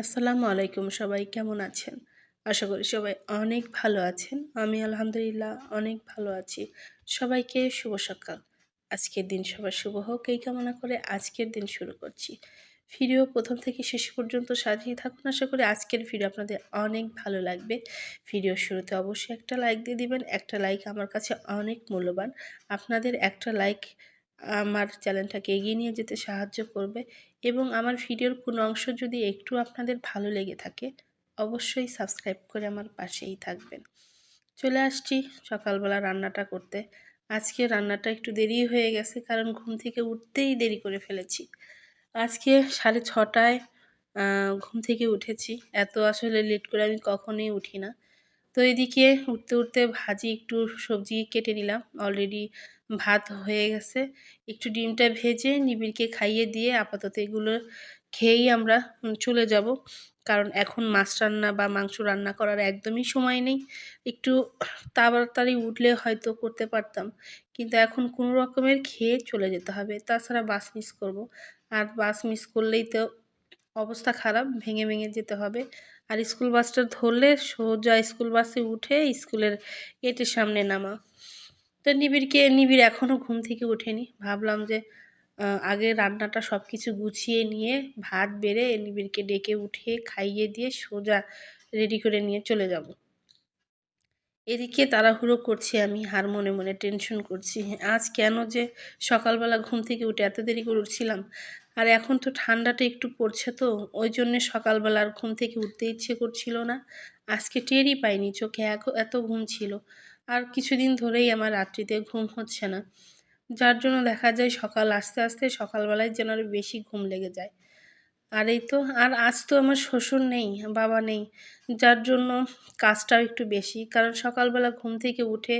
আসসালামু আলাইকুম সবাই, কেমন আছেন? আশা করি সবাই অনেক ভালো আছেন। আমি আলহামদুলিল্লাহ অনেক ভালো আছি। সবাইকে শুভ সকাল। আজকের দিন সবার শুভ হোক, এই কামনা করে আজকের দিন শুরু করছি। ভিডিও প্রথম থেকে শেষ পর্যন্ত সাজিয়ে থাকুন। আশা করি আজকের ভিডিও আপনাদের অনেক ভালো লাগবে। ভিডিও শুরুতে অবশ্যই একটা লাইক দিয়ে দিবেন। একটা লাইক আমার কাছে অনেক মূল্যবান। আপনাদের একটা লাইক আমার চ্যানেলটাকে এগিয়ে নিয়ে যেতে সাহায্য করবে এবং আমার ভিডিওর কোনো অংশ যদি একটু আপনাদের ভালো লেগে থাকে, অবশ্যই সাবস্ক্রাইব করে আমার পাশেই থাকবেন। চলে আসছি সকালবেলা রান্নাটা করতে। আজকে রান্নাটা একটু দেরি হয়ে গেছে, কারণ ঘুম থেকে উঠতেই দেরি করে ফেলেছি। আজকে সাড়ে ছটায় ঘুম থেকে উঠেছি। এত আসলে লেট করে আমি কখনোই উঠি না। তো এদিকে উঠতে উঠতে ভাজি একটু সবজি কেটে নিলাম। অলরেডি ভাত হয়ে গেছে। একটু ডিমটা ভেজে নিবিড়কে খাইয়ে দিয়ে আপাতত এগুলো খেয়েই আমরা চলে যাব। কারণ এখন মাছ রান্না বা মাংস রান্না করার একদমই সময় নেই। একটু তাড়াতাড়ি উঠলে হয়তো করতে পারতাম। কিন্তু এখন কোনো রকমের খেয়ে চলে যেতে হবে। তাছাড়া বাস মিস করব। আর বাস মিস করলেই তো অবস্থা খারাপ, ভেঙে ভেঙে যেতে হবে। আর স্কুল বাসটা ধরলে সোজা স্কুল বাসে উঠে স্কুলের গেটের সামনে নামা। তো নিবিড়কে, নিবিড় এখনও ঘুম থেকে ওঠেনি। ভাবলাম যে আগে রান্নাটা সব কিছু গুছিয়ে নিয়ে ভাত বেড়ে নিবিড়কে ডেকে উঠিয়ে খাইয়ে দিয়ে সোজা রেডি করে নিয়ে চলে যাব। এদিকে তাড়াহুড়ো করছি আমি, হার মনে মনে টেনশন করছি। আজ কেন যে সকালবেলা ঘুম থেকে উঠে এত দেরি করে উঠছিলাম? আর এখন তো ঠান্ডাটা একটু পড়ছে তো, ওই জন্যে সকালবেলা আর ঘুম থেকে উঠতে ইচ্ছে করছিল না। আজকে টেরই পাইনি, চোখে এত ঘুম ছিল। আর কিছুদিন ধরেই আমার রাত্রিতে ঘুম হচ্ছে না। যার জন্য দেখা যায় সকাল আস্তে আস্তে সকালবেলায় যেন আরও বেশি ঘুম লেগে যায়। আর এই তো, আর আজ তো আমার শ্বশুর নেই, বাবা নেই। যার জন্য কাজটাও একটু বেশি। কারণ সকালবেলা ঘুম থেকে উঠে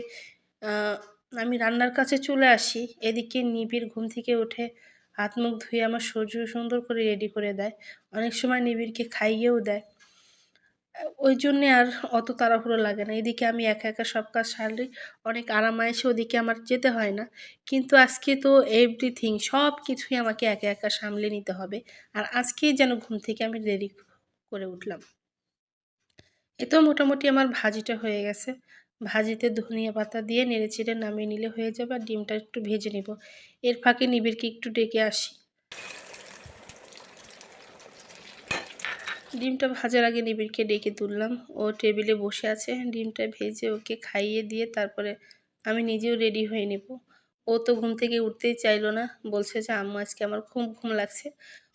আমি রান্নার কাছে চলে আসি। এদিকে নিবিড় ঘুম থেকে উঠে হাত মুখ ধুয়ে আমার সহ্য সুন্দর করে রেডি করে দেয়। অনেক সময় নিবিড়কে খাইয়েও দেয়। ওই জন্যে আর অত তাড়াহুড়ো লাগে না। এদিকে আমি একা একা সব কাজ সারলে অনেক আরামায়েসে ওদিকে আমার যেতে হয় না। কিন্তু আজকে তো এভরিথিং সব কিছুই আমাকে একা একা সামলে নিতে হবে। আর আজকেই যেন ঘুম থেকে আমি দেরি করে উঠলাম। তো মোটামুটি আমার ভাজিটা হয়ে গেছে। ভাজিতে ধনিয়া পাতা দিয়ে নেড়ে চেড়ে নামিয়ে নিলে হয়ে যাবে। আর ডিমটা একটু ভেজে নেব। এর ফাঁকে নিবিড়কে একটু ডেকে আসি। ডিমটা ভাজার আগে নিবিড়কে ডেকে তুললাম। ও টেবিলে বসে আছে। ডিমটা ভেজে ওকে খাইয়ে দিয়ে তারপরে আমি নিজেও রেডি হয়ে নেব। ও তো ঘুম থেকে উঠতেই চাইলো না। বলছে যে, আম্মু, আজকে আমার খুব ঘুম লাগছে।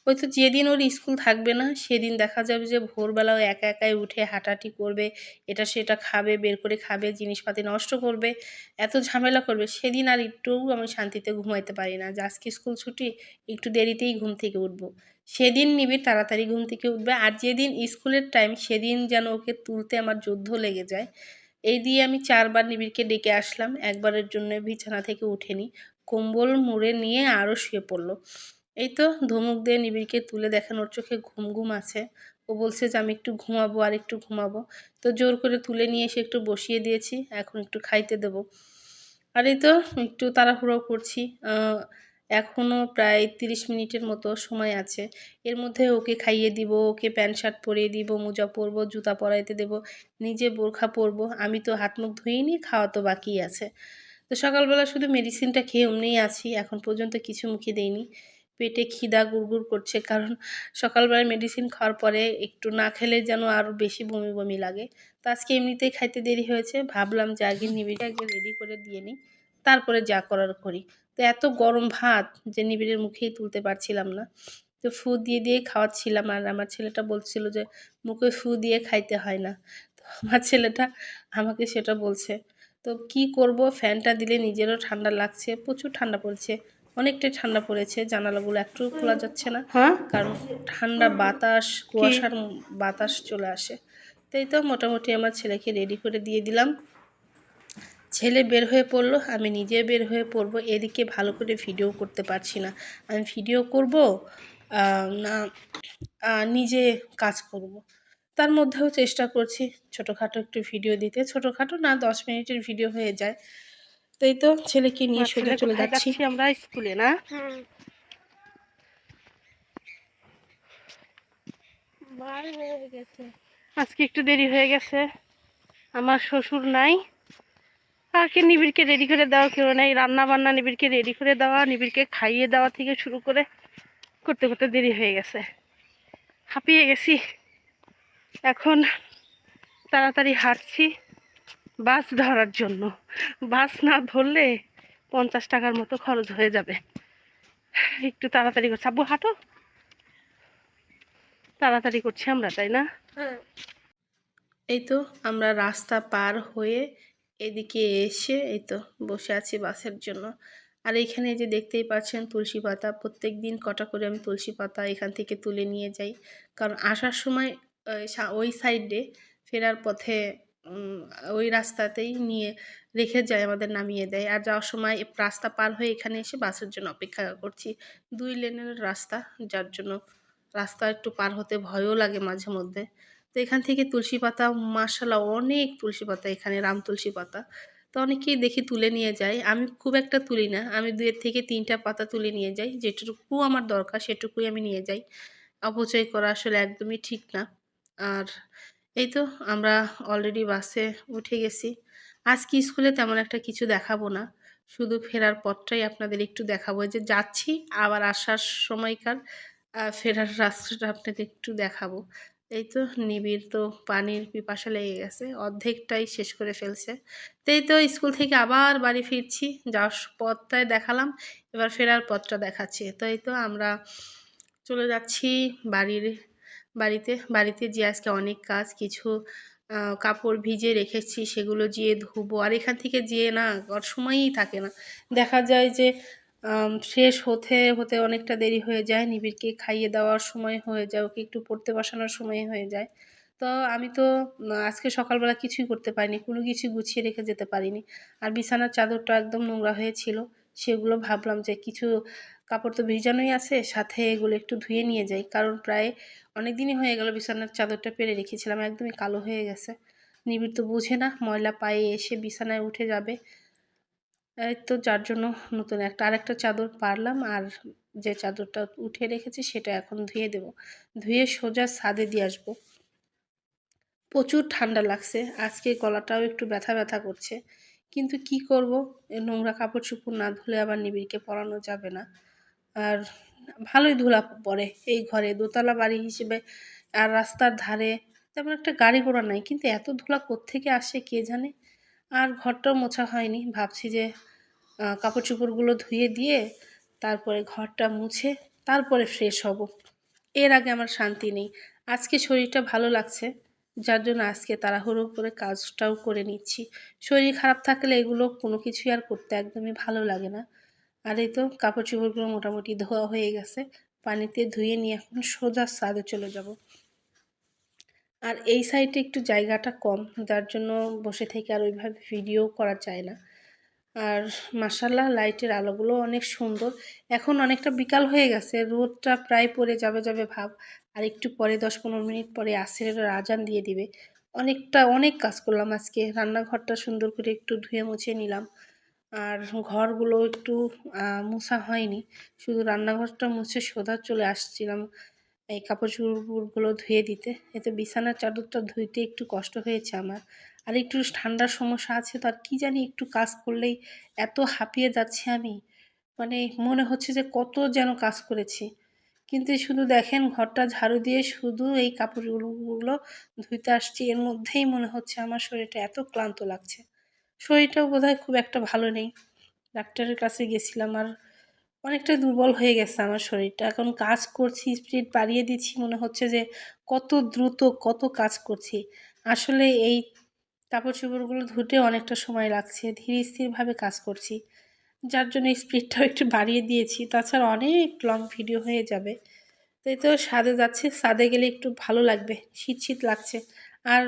হয়তো যেদিন ওর স্কুল থাকবে না, সেদিন দেখা যাবে যে ভোরবেলাও একা একাই উঠে হাঁটাহাঁটি করবে, এটা সেটা খাবে, বের করে খাবে, জিনিসপাতি নষ্ট করবে, এত ঝামেলা করবে, সেদিন আর একটুও আমি শান্তিতে ঘুমাইতে পারি না। যে আজকে স্কুল ছুটি, একটু দেরিতেই ঘুম থেকে উঠবো। সেদিন নিবি, তাড়াতাড়ি ঘুম থেকে উঠবে, আর যেদিন স্কুলের টাইম, সেদিন যেন ওকে তুলতে আমার যুদ্ধ লেগে যায়। এই দিয়ে আমি চারবার নিবিড়কে ডেকে আসলাম, একবারের জন্য বিছানা থেকে উঠেনি কম্বল মুড়ে নিয়ে আরও শুয়ে পড়ল। এই তো ধমক দিয়ে নিবিড়কে তুলে দেখেন, ওর চোখে ঘুম ঘুম আছে। ও বলছে যে, আমি একটু ঘুমাবো আর একটু ঘুমাবো। তো জোর করে তুলে নিয়ে এসে একটু বসিয়ে দিয়েছি, এখন একটু খাইতে দেবো। আর এই তো একটু তাড়াহুড়ো করছি। এখনও প্রায় তিরিশ মিনিটের মতো সময় আছে। এর মধ্যে ওকে খাইয়ে দিব, ওকে প্যান্ট শার্ট পরিয়ে দিব, মোজা পরবো, জুতা পরাইতে দেব, নিজে বোরখা পরবো। আমি তো হাত মুখ ধুইনি, খাওয়া তো বাকি আছে। তো সকালবেলা শুধু মেডিসিনটা খেয়ে অমনিই আছি, এখন পর্যন্ত কিছু মুখে দেইনি। পেটে খিদা গুড়গুড় করছে। কারণ সকালবেলায় মেডিসিন খাওয়ার পরে একটু না খেলে যেন আরও বেশি বমি বমি লাগে। তো আজকে এমনিতেই খাইতে দেরি হয়েছে। ভাবলাম যে আগে নিবিড়ে আগে রেডি করে দিয়ে নিই। তারপরে যা করার করি। তো এত গরম ভাত যে নিবিড়ের মুখেই তুলতে পারছিলাম না। তো ফু দিয়ে দিয়ে খাওয়াচ্ছিলাম। আর আমার ছেলেটা বলছিল যে, মুখে ফু দিয়ে খাইতে হয় না। তো আমার ছেলেটা আমাকে সেটা বলছে। তো কি করব? ফ্যানটা দিলে নিজেরও ঠান্ডা লাগছে, প্রচুর ঠান্ডা পড়ছে। অনেকটাই ঠান্ডা পড়েছে জানালাগুলো একটু খোলা যাচ্ছে না। হ্যাঁ? কারণ ঠান্ডা বাতাস কুয়াশার বাতাস চলে আসে। তাই তো মোটামুটি আমার ছেলেকে রেডি করে দিয়ে দিলাম। ছেলে বের হয়ে পড়ল আমি নিজে বের হয়ে পড়ব এদিকে ভালো করে ভিডিও করতে পারছি না। আমি ভিডিও করব না নিজে কাজ করব। তার মধ্যেও চেষ্টা করছি ছোটোখাটো একটু ভিডিও দিতে। ছোটোখাটো না দশ মিনিটের ভিডিও হয়ে যায়। তাই তো ছেলেকে নিয়ে সোজা চলে যাচ্ছি। আমরা স্কুলে না? হয়ে আজকে একটু দেরি হয়ে গেছে। আমার শ্বশুর নাই। আর কি নিবিড়কে রেডি করে দেওয়া কেউ নাই। রান্না বান্না নিবিড়কে রেডি করে দেওয়া নিবিড়কে খাইয়ে দেওয়া থেকে শুরু করে করতে করতে দেরি হয়ে গেছে। হাঁপিয়ে গেছি। এখন তাড়াতাড়ি হাঁটছি। বাস ধরার জন্য। বাস না ধরলে পঞ্চাশ টাকার মতো খরচ হয়ে যাবে। একটু তাড়াতাড়ি করছি। আব্বু হাঁটো। তাড়াতাড়ি করছি আমরা তাই না? এই তো আমরা রাস্তা পার হয়ে এদিকে এসে এই তো বসে আছি বাসের জন্য। আর এইখানে যে দেখতেই পাচ্ছেন তুলসী পাতা প্রত্যেক দিন কটা করে আমি তুলসী পাতা এখান থেকে তুলে নিয়ে যাই। কারণ আসার সময় ওই সা- ওই সাইডে ফেরার পথে ওই রাস্তাতেই নিয়ে রেখে যায়, আমাদের নামিয়ে দেয়। আর যাওয়ার সময় রাস্তা পার হয়ে এখানে এসে বাসের জন্য অপেক্ষা করছি। দুই লেনের রাস্তা, যার জন্য রাস্তা একটু পার হতে ভয়ও লাগে মাঝে মধ্যে। তো এখান থেকে তুলসী পাতা মাসাল্লাহ অনেক তুলসী পাতা এখানে, রাম তুলসী পাতা। তো অনেকেই দেখি তুলে নিয়ে যায়। আমি খুব একটা তুলি না। আমি দুয়ের থেকে তিনটা পাতা তুলে নিয়ে যাই। যেটুকু আমার দরকার সেটুকুই আমি নিয়ে যাই। অপচয় করা আসলে একদমই ঠিক না। আর এই তো আমরা অলরেডি বাসে উঠে গেছি। আজকে স্কুলে তেমন একটা কিছু দেখাবো না। শুধু ফেরার পথটাই আপনাদের একটু দেখাবো। যে যাচ্ছি, আবার আসার সময়কার ফেরার রাস্তাটা আপনাদের একটু দেখাবো। এই তো নিবিড় তো পানির পিপাসা লেগে গেছে, অর্ধেকটাই শেষ করে ফেলছে। তো এই তো স্কুল থেকে আবার বাড়ি ফিরছি, যাওয়ার পথটায় দেখালাম, এবার ফেরার পথটা দেখাচ্ছি। তো এই তো আমরা চলে যাচ্ছি বাড়ির বাড়িতে বাড়িতে যে আজকে অনেক কাজ, কিছু কাপড় ভিজে রেখেছি, সেগুলো যেয়ে ধুবো। আর এখান থেকে যেয়ে না সময়ই থাকে না। দেখা যায় যে শেষ হতে হতে অনেকটা দেরি হয়ে যায়। নিবিড়কে খাইয়ে দেওয়ার সময় হয়ে যায়, ওকে একটু পড়তে বসানোর সময় হয়ে যায়। তো আমি তো আজকে সকালবেলা কিছুই করতে পারিনি। কোনো কিছু গুছিয়ে রেখে যেতে পারিনি। আর বিছানার চাদরটা একদম নোংরা হয়েছিল সেগুলো ভাবলাম যে কিছু কাপড় তো ভিজানোই আছে, সাথে এগুলো একটু ধুয়ে নিয়ে যাই। কারণ প্রায় অনেক দিনই হয়ে গেল বিছানার চাদরটা পেরে রেখেছিলাম, একদমই কালো হয়ে গেছে। নিবিড় তো বুঝে না, ময়লা পায়ে এসে বিছানায় উঠে যাবে। তো যার জন্য নতুন একটা, আরেকটা চাদর পারলাম আর যে চাদরটা উঠে রেখেছি সেটা এখন ধুয়ে দেব। ধুয়ে সোজা ছাদে দিয়ে আসব। প্রচুর ঠান্ডা লাগছে, আজকে গলাটাও একটু ব্যথা ব্যথা করছে। কিন্তু কি করব? নোংরা কাপড় চোপড় না ধুলে আবার নিবিড়কে পরানো যাবে না। আর ভালোই ধুলা পড়ে এই ঘরে। দোতলা বাড়ি হিসেবে আর রাস্তার ধারে তেমন একটা গাড়ি ঘোড়া নাই, কিন্তু এত ধুলা কোত্থেকে আসে কে জানে? আর ঘরটাও মোছা হয়নি। ভাবছি যে কাপড় চোপড়গুলো ধুয়ে দিয়ে তারপরে ঘরটা মুছে তারপরে ফ্রেশ হব। এর আগে আমার শান্তি নেই। আজকে শরীরটা ভালো লাগছে, যার জন্য আজকে তাড়াহুড়ো করে কাজটাও করে নিচ্ছি। শরীর খারাপ থাকলে এগুলো কোনো কিছুই আর করতে একদমই ভালো লাগে না। আর এই তো কাপড় চোপড়গুলো মোটামুটি ধোয়া হয়ে গেছে। পানিতে ধুয়ে নিয়ে এখন সোজা ছাদে চলে যাব। আর এই সাইডে একটু জায়গাটা কম, যার জন্য বসে থেকে আর ওইভাবে ভিডিও করা যায় না। আর মাসাল্লাহ লাইটের আলোগুলো অনেক সুন্দর। এখন অনেকটা বিকাল হয়ে গেছে, রোদটা প্রায় পড়ে যাবে যাবে ভাব। আর একটু পরে দশ পনেরো মিনিট পরে আসরের আজান দিয়ে দিবে। অনেকটা, অনেক কাজ করলাম আজকে। রান্নাঘরটা সুন্দর করে একটু ধুয়ে মুছে নিলাম। আর ঘরগুলো একটু মোছা হয়নি। শুধু রান্নাঘরটা মুছে সোজা চলে আসছিলাম এই কাপড় চোপড়গুলো ধুয়ে দিতে। এতে বিছানার চাদরটা ধুইতে একটু কষ্ট হয়েছে আমার। আর একটু ঠান্ডার সমস্যা আছে তো আর কি জানি একটু কাজ করলেই এত হাঁপিয়ে যাচ্ছি আমি। মানে মনে হচ্ছে যে কত যেন কাজ করেছি। কিন্তু শুধু দেখেন ঘরটা ঝাড়ু দিয়ে শুধু এই কাপড়গুলো ধুইতে আসছি। এর মধ্যেই মনে হচ্ছে আমার শরীরটা এত ক্লান্ত লাগছে। শরীরটাও বোধহয় খুব একটা ভালো নেই। ডাক্তারের কাছে গেছিলাম আর অনেকটা দুর্বল হয়ে গেছে আমার শরীরটা। এখন কাজ করছি স্পিড বাড়িয়ে দিচ্ছি, মনে হচ্ছে যে কত দ্রুত কত কাজ করছি। আসলে এই কাপড় চোপড়গুলো ধুতে অনেকটা সময় লাগছে, ধীরে স্থিরভাবে কাজ করছি। যার জন্য স্পিডটাও একটু বাড়িয়ে দিয়েছি। তাছাড়া অনেক লং ভিডিও হয়ে যাবে। তাই তো ছাদে যাচ্ছে ছাদে গেলে একটু ভালো লাগবে, শীত শীত লাগছে। আর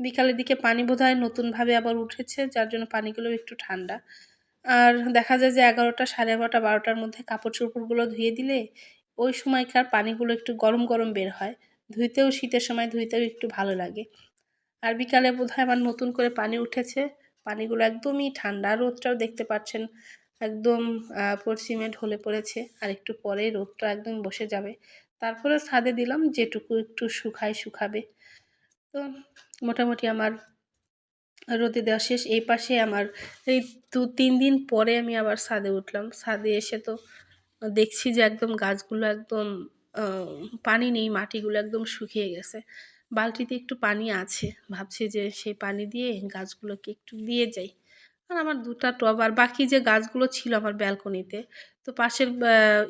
বিকালের দিকে পানি বোধহয় নতুনভাবে আবার উঠেছে, যার জন্য পানিগুলো একটু ঠান্ডা। আর দেখা যায় যে এগারোটা সাড়ে এগারোটা বারোটার মধ্যে কাপড় চোপড়গুলো ধুয়ে দিলে ওই সময়কার পানিগুলো একটু গরম গরম বের হয়। ধুইতেও, শীতের সময় ধুইতেও একটু ভালো লাগে। আর বিকালে বোধহয় আবার নতুন করে পানি উঠেছে। পানিগুলো একদমই ঠান্ডা, রোদটাও দেখতে পাচ্ছেন। একদম পশ্চিমে ঢলে পড়েছে। আর একটু পরেই রোদটা একদম বসে যাবে। তারপরে ছাদে দিলাম যেটুকু একটু শুকায় শুকাবে। তো মোটামুটি আমার রোদে দেওয়া শেষ। এই পাশে আমার এই দু তিন দিন পরে আমি আবার ছাদে উঠলাম। ছাদে এসে তো দেখছি যে একদম গাছগুলো একদম পানি নেই, মাটিগুলো একদম শুকিয়ে গেছে। বালতিতে একটু পানি আছে। ভাবছি যে সেই পানি দিয়ে গাছগুলোকে একটু দিয়ে যাই। আর আমার দুটা টব আর বাকি যে গাছগুলো ছিল আমার ব্যালকনিতে, তো পাশের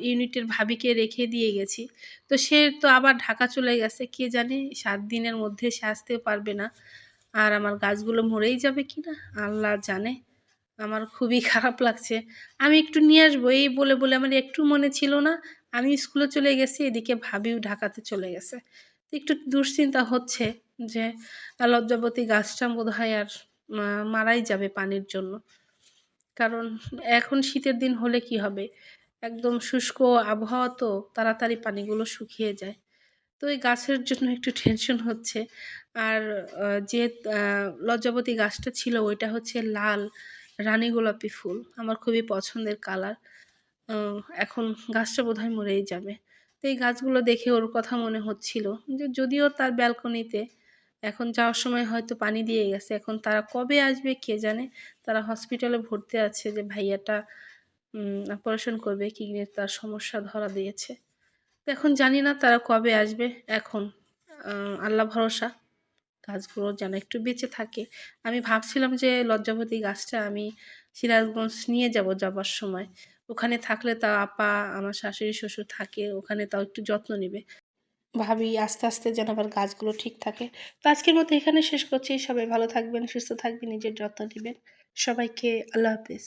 ইউনিটের ভাবিকে রেখে দিয়ে গেছি। তো সে তো আবার ঢাকা চলে গেছে, কে জানে সাত দিনের মধ্যে সে আসতেও পারবে না। আর আমার গাছগুলো মরেই যাবে কি না, আল্লাহ জানে। আমার খুবই খারাপ লাগছে। আমি একটু নিয়ে আসব, এই বলে বলে আমার একটু মনে ছিল না। আমি স্কুলে চলে গেছি, এদিকে ভাবিও ঢাকাতে চলে গেছে। তো একটু দুশ্চিন্তা হচ্ছে যে, লজ্জাবতী গাছটা বোধ হয় আর মারাই যাবে পানির জন্য। কারণ এখন শীতের দিন হলে কি হবে? একদম শুষ্ক আবহাওয়া তো, তাড়াতাড়ি পানিগুলো শুকিয়ে যায়। তো এই গাছের জন্য একটু টেনশন হচ্ছে। আর যে লজ্জাবতী গাছটা ছিল, ওইটা হচ্ছে লাল রানী গোলাপি ফুল। আমার খুবই পছন্দের কালার। এখন গাছটা বোধহয় মরেই যাবে। তো এই গাছগুলো দেখে ওর কথা মনে হচ্ছিল। যে, যদিও তার ব্যালকনিতে এখন যাওয়ার সময় হয়তো পানি দিয়ে গেছে। এখন তারা কবে আসবে কে জানে? তারা হসপিটালে ভর্তি আছে যে ভাইয়াটা অপারেশন করবে, কিডনির তার সমস্যা ধরা দিয়েছে। তো এখন জানি না তারা কবে আসবে এখন। আল্লাহ ভরসা। গাছগুলো যেন একটু বেঁচে থাকে। আমি ভাবছিলাম যে লজ্জাবতী গাছটা আমি সিরাজগঞ্জ নিয়ে যাব যাবার সময়। ওখানে থাকলে তা আপা, আমার শাশুড়ি, শ্বশুর থাকে, ওখানে তাও একটু যত্ন নেবে। ভাবি আস্তে আস্তে যেন আবার গাছগুলো ঠিক থাকে। তো আজকের মতো এখানে শেষ করছি। সবাই ভালো থাকবেন, সুস্থ থাকবেন, নিজের যত্ন নেবেন। সবাইকে আল্লাহ হাফিজ।